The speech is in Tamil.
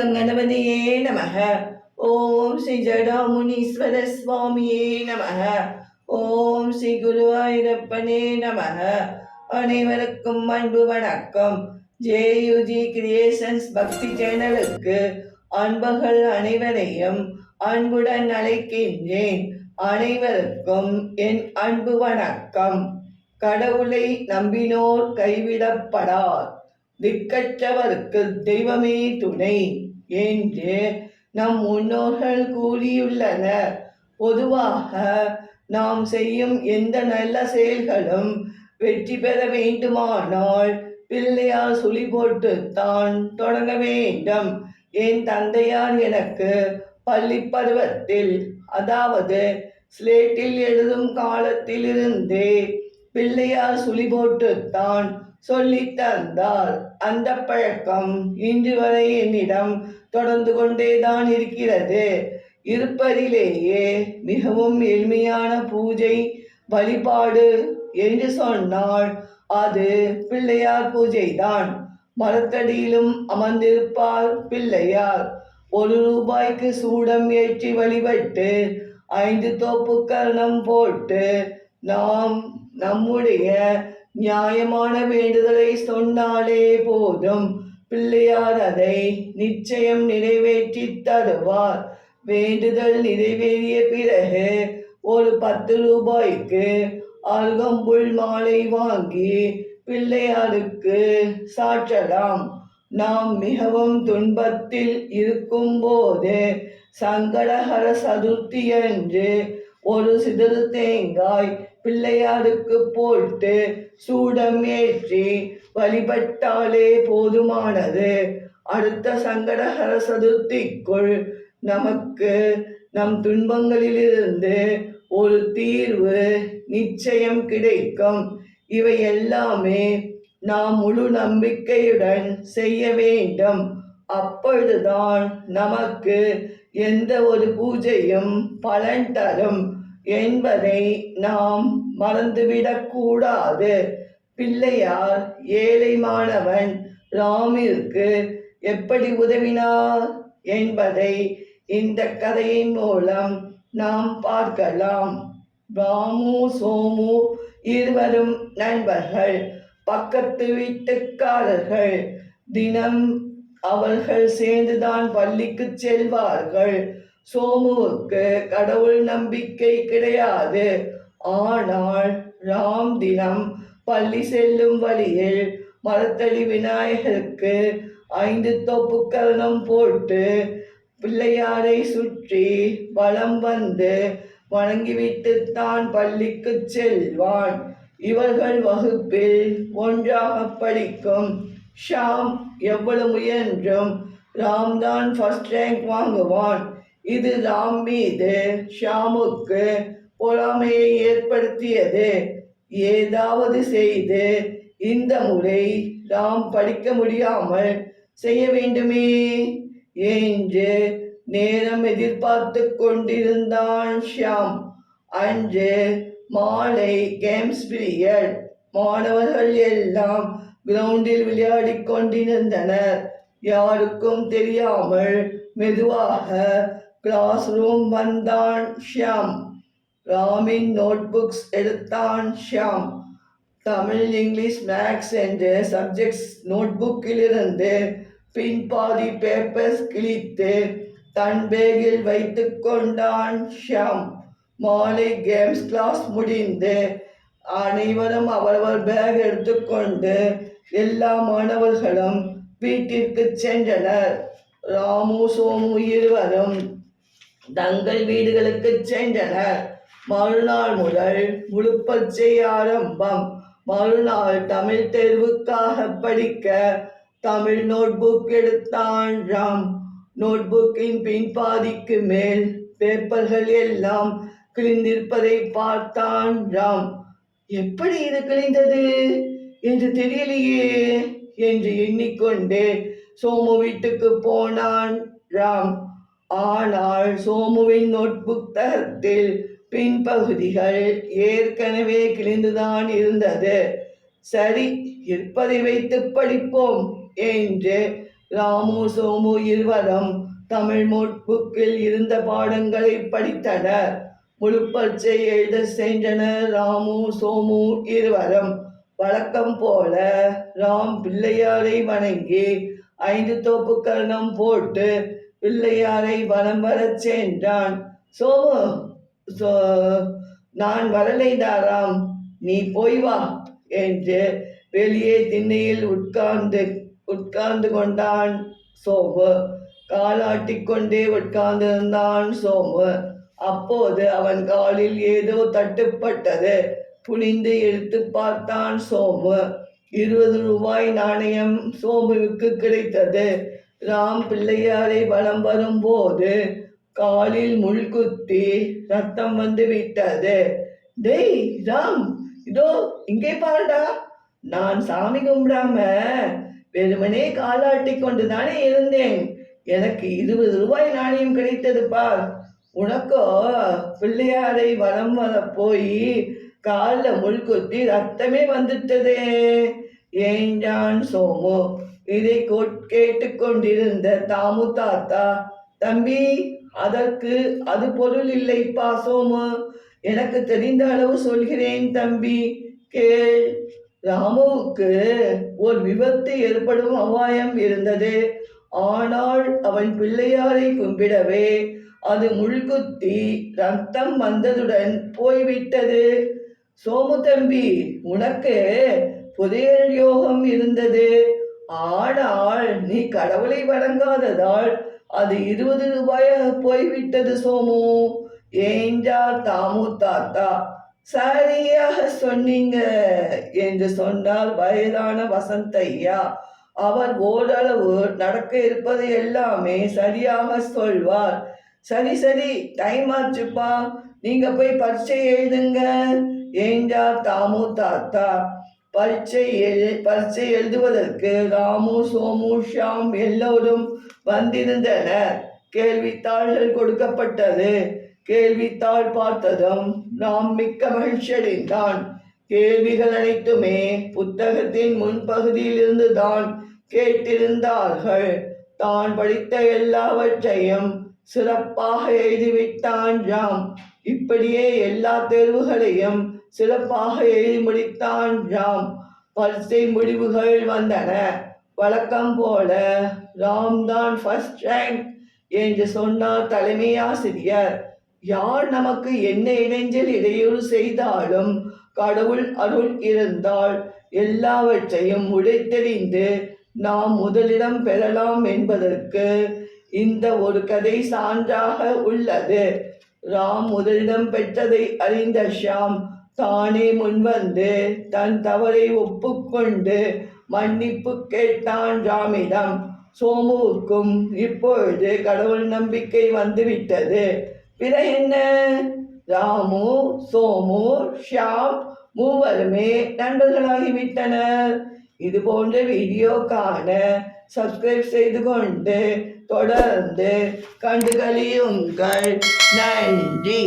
ஓம் கணபதியே நமக ஓம் ஸ்ரீ ஜடாமுனீஸ்வர சுவாமியே நமக ஓம் ஸ்ரீ குருவாயூரப்பனே நமக அனைவருக்கும் அன்பு வணக்கம் ஜேயுஜி கிரியேஷன்ஸ் பக்தி சேனலுக்கு அன்பர்கள் அனைவரையும் அன்புடன் அழைக்கின்றேன். அனைவருக்கும் என் அன்பு வணக்கம் கடவுளை நம்பினோர் கைவிடப்படார். திக்கற்றவருக்கு தெய்வமே துணை. என்று நம் முன்னோர்கள் கூறியுள்ளனர். பொதுவாக நாம் செய்யும் எந்த நல்ல செயல்களும் வெற்றி பெற வேண்டுமானால் பிள்ளையார் சுழி போட்டு தான் தொடங்க வேண்டும். என் தந்தையார் எனக்கு பள்ளி பருவத்தில் அதாவது ஸ்லேட்டில் எழுதும் காலத்திலிருந்தே பிள்ளையார் சுழி போட்டுத்தான் சொல்லி தந்தார் அந்த பழக்கம் இன்று வரை என்னிடம் தொடர்ந்து கொண்டேதான் இருக்கிறது. இருப்பதிலேயே மிகவும் எளிமையான பூஜை வழிபாடு என்று சொன்னால் அது பிள்ளையார் பூஜைதான். மரத்தடியிலும் அமர்ந்திருப்பார் பிள்ளையார். ஒரு ரூபாய்க்கு சூடம் ஏற்றி வழிபட்டு ஐந்து தோப்பு கரணம் போட்டு நாம் நம்முடைய நியாயமான வேண்டுதலை சொன்னாலே போதும். பிள்ளையார் அதை நிச்சயம் நிறைவேற்றி தருவார். வேண்டுதல் நிறைவேறிய பிறகு ஒரு பத்து ரூபாய்க்கு அருகம்புல் மாலை வாங்கி பிள்ளையாருக்கு சாற்றலாம். நாம் மிகவும் துன்பத்தில் இருக்கும்போது சங்கடஹர சதுர்த்தி என்று ஒரு சிதறு தேங்காய் பிள்ளையாருக்கு போட்டு சூடம் ஏற்றி வழிபட்டாலே போதுமானது. அடுத்த சங்கடஹர சதுர்த்திக்குள் நமக்கு நம் துன்பங்களிலிருந்து ஒரு தீர்வு நிச்சயம் கிடைக்கும். இவை எல்லாமே நாம் முழு நம்பிக்கையுடன் செய்ய வேண்டும். அப்பொழுதுதான் நமக்கு எந்த ஒரு பூஜையும் பலன் தரும். என்பதை நாம் மறந்துவிடக்கூடாது. பிள்ளையார் ஏழை மாணவன் ராமிற்கு எப்படி உதவினார் என்பதை இந்த கதையின் மூலம் நாம் பார்க்கலாம். ராமு சோமு இருவரும் நண்பர்கள் பக்கத்து வீட்டுக்காரர்கள். தினம் அவர்கள் சேர்ந்துதான் பள்ளிக்கு செல்வார்கள். சோமுவுக்கு கடவுள் நம்பிக்கை கிடையாது. ஆனால் ராம் தினம் பள்ளி செல்லும் வழியில் மரத்தடி விநாயகருக்கு ஐந்து தொப்பு கரணம் போட்டு பிள்ளையாரை சுற்றி வலம் வந்து வணங்கிவிட்டு தான் பள்ளிக்கு செல்வான். இவர்கள் வகுப்பில் ஒன்றாக படிக்கும் ஷாம் எவ்வளவு முயன்றும் ராம்தான் ஃபர்ஸ்ட் ரேங்க் வாங்குவான். இது ராம் மீது ஷாமுக்கு பொறாமையை ஏற்படுத்தியது. ஏதாவது செய்து இந்த முறை ராம் படிக்க முடியாமல் செய்ய வேண்டுமே என்று நேரம் எதிர்பார்த்து கொண்டிருந்தான் ஷியாம் அன்று மாலை கேம்ஸ் பீரியட் மாணவர்கள் எல்லாம் கிரவுண்டில் விளையாடிக் கொண்டிருந்தனர். யாருக்கும் தெரியாமல் மெதுவாக கிளாஸ் ரூம் வந்தான் ஷியாம். ராமின் நோட்புக்ஸ் எடுத்தான் ஷியாம். தமிழ் இங்கிலீஷ் மேக்ஸ் என்ற சப்ஜெக்ட்ஸ் நோட்புக்கிலிருந்து பின்பாதி பேப்பர்ஸ் கிழித்து தன் பேகில் வைத்து கொண்டான் ஷியாம். மாலை கேம்ஸ் கிளாஸ் முடிந்து அனைவரும் அவரவர் பேக் எடுத்துக்கொண்டு எல்லா மாணவர்களும் வீட்டிற்கு சென்றனர். ராமு சோமு இருவரும் தங்கள் வீடுகளுக்கு சென்றனர் மறுநாள் முதல் முழுப்பச்சை ஆரம்பம். மறுநாள் தமிழ் தேர்வுக்காக படிக்க தமிழ் நோட்புக் எடுத்தான் ராம் நோட்புக்கின் பின்பாதிக்கு மேல் பேப்பர்கள் எல்லாம் கிழிந்திருப்பதை பார்த்தான் ராம் எப்படி இது கிழிந்தது? என்று தெரியலையே என்று எண்ணிக்கொண்டே சோமு வீட்டுக்கு போனான் ராம் ஆனால் சோமுவின் நோட்புக் தகத்தில் பின்பகுதிகள் ஏற்கனவே கிழிந்துதான் இருந்தது. சரி இருப்பதை வைத்து படிப்போம் என்று ராமு சோமு இருவரும் தமிழ் நோட்புக்கில் இருந்த பாடங்களை படித்தனர். முழுப்பச்சை எழுத சென்றனர் ராமு சோமு இருவரும். வழக்கம் போல ராம் பிள்ளையாரை வணங்கி ஐந்து தோப்பு கரணம் போட்டு பிள்ளையாரை வலம் வரச் சென்றான். சோமு சோ நான் வரலைதாராம் நீ போய் வா என்று வெளியே திண்ணையில் உட்கார்ந்து உட்கார்ந்து கொண்டான் சோமு. காலாட்டிக்கொண்டே உட்கார்ந்திருந்தான் சோமு. அப்போது அவன் காலில் ஏதோ தட்டுப்பட்டது. புனிந்து எடுத்து பார்த்தான் சோமு. இருபது ரூபாய் நாணயம் சோமுவுக்கு கிடைத்தது. ராம் பிள்ளையாரை வலம் வரும்போது காலில் முள்குத்தி ரத்தம் வந்து விட்டது. டேய் ராம் இதோ இங்கே பாருடா. நான் சாமி கும்பிடாம வெறுமனே காலாட்டி கொண்டு தானே இருந்தேன் எனக்கு இருபது ரூபாய் நாணயம் கிடைத்தது பார். உனக்கோ பிள்ளையாரை வலம் வர போய் காலில் முள்குத்தி ரத்தமே வந்துட்டதே. ஏண்டான் சோமோ? இதை கேட்டுக்கொண்டிருந்த தாமு தாத்தா தம்பி அதற்கு அது பொருள் இல்லை பாசோமு எனக்கு தெரிந்த அளவு சொல்கிறேன் தம்பி. கேள். ராமுவுக்கு ஒரு விபத்து ஏற்படும் அபாயம் இருந்தது. ஆனால் அவன் பிள்ளையாரை கும்பிடவே அது முள்குத்தி ரத்தம் வந்ததுடன் போய்விட்டது. சோமு தம்பி உனக்கு புதையல் யோகம் இருந்தது. ஆனால் நீ கடவுளை வணங்காததால் அது இருபது ரூபாயாக போய்விட்டது சோமு. ஏஞ்சா தாமு தாத்தா? சரியாக சொன்னீங்க என்று சொன்னால் வயதான வசந்தையா அவர் ஓரளவு நடக்க இருப்பது எல்லாமே சரியாக சொல்வார். சரி சரி டைம் ஆச்சுப்பா. நீங்க போய் பரீட்சை எழுதுங்க. ஏண்டா தாமு தாத்தா? பரீட்சை எழு பரீட்சை எழுதுவதற்கு ராமு சோமு ஷாம் எல்லோரும் வந்திருந்தனர். கேள்வித்தாள்கள் கொடுக்கப்பட்டது. கேள்வித்தாள் பார்த்ததும் நாம் மிக்க மகிழ்ச்சியடைந்தான். கேள்விகள் அனைத்துமே புத்தகத்தின் முன்பகுதியில் இருந்துதான் கேட்டிருந்தார்கள். தான் படித்த எல்லாவற்றையும் சிறப்பாக எழுதிவிட்டான் ஜாம் இப்படியே எல்லா தேர்வுகளையும் சிறப்பாக எழுதி முடித்தான் ராம். பரீட்சை முடிவுகள் வந்தன. வழக்கம் போல ராம் தான் ஃபர்ஸ்ட் ரேங்க் என்று சொன்னார் தலைமை ஆசிரியர். யார் நமக்கு என்ன இடைஞ்சல் இடையூறு செய்தாலும் கடவுள் அருள் இருந்தால் எல்லாவற்றையும் உடைத்தெறிந்து நாம் முதலிடம் பெறலாம் என்பதற்கு இந்த ஒரு கதை சான்றாக உள்ளது. ராம் முதலிடம் பெற்றதை அறிந்த ஷாம் தானே முன்வந்து தன் தவறை ஒப்புக்கொண்டு மன்னிப்பு கேட்டான் ராமிடம் சோமுவுக்கும் இப்பொழுது கடவுள் நம்பிக்கை வந்துவிட்டது. பிற என்ன? ராமு சோமு ஷியாம் மூவருமே நண்பர்களாகிவிட்டனர். இது போன்ற வீடியோ காண சப்ஸ்கிரைப் செய்து கொண்டு தொடர்ந்து கண்டுகளியுங்கள். நன்றி.